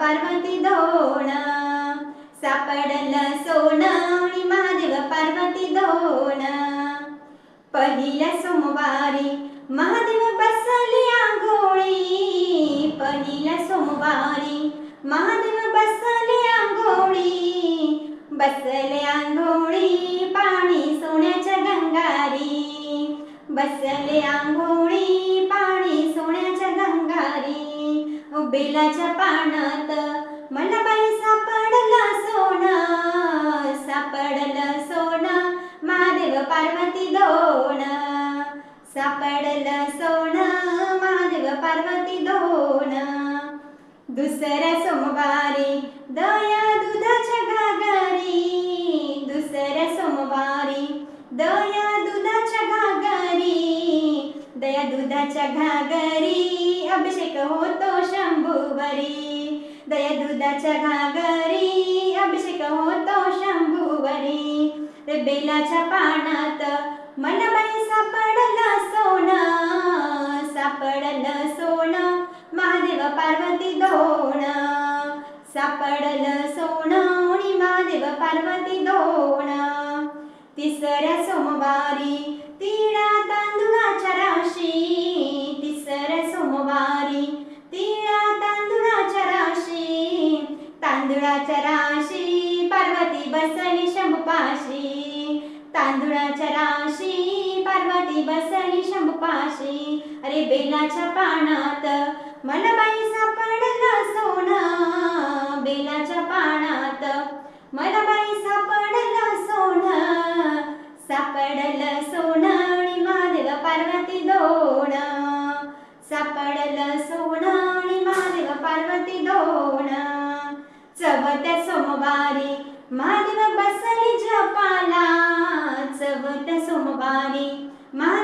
पार्वती दोन सापडलं सोनावणी आणि महादेव पार्वती दोन. पहिल्या सोमवारी महादेव बसले आंघोळी पहिल्या सोमवारी महादेव बसले आंघोळी. बसले बेलाच्या पानात मला बाई सापडलं सोनं सापडलं सोनं महादेव पार्वती दोन. सापडलं सोनं महादेव पार्वती दोन. दुसऱ्या सोमवारी दया दुधाच्या घागारी दुसऱ्या सोमवारी दया दुधाच्या घागरी दया दुधाच्या घागरी अभिषेक होतो शंभूवरी. दया दुधाच्या घागरी अभिषेक होतो शंभूवरी. रे बेलाच्या पानात मला बाई सापडलं सोनं सापडलं सोनं महादेव पार्वती दोन. सापडलं सोनं आणि महादेव पार्वती दोन. तिसऱ्या सोमवारी तांदुळाच्या राशी पार्वती बसली शंभपाशी. तांदुळाच्या राशी पार्वती बसली शंभपाशी. अरे बेलाच्या पानात मला बाई सापडलं सोनं. बेलाच्या पानात मला बाई सापडलं सोनं. सापडलं सोनं आणि महादेव पार्वती दोन. सापडलं सोनं आणि महादेव पार्वती दोन. चवत्या सोमवारी महादेव बसले जपाला चवत्या सोमवारी महा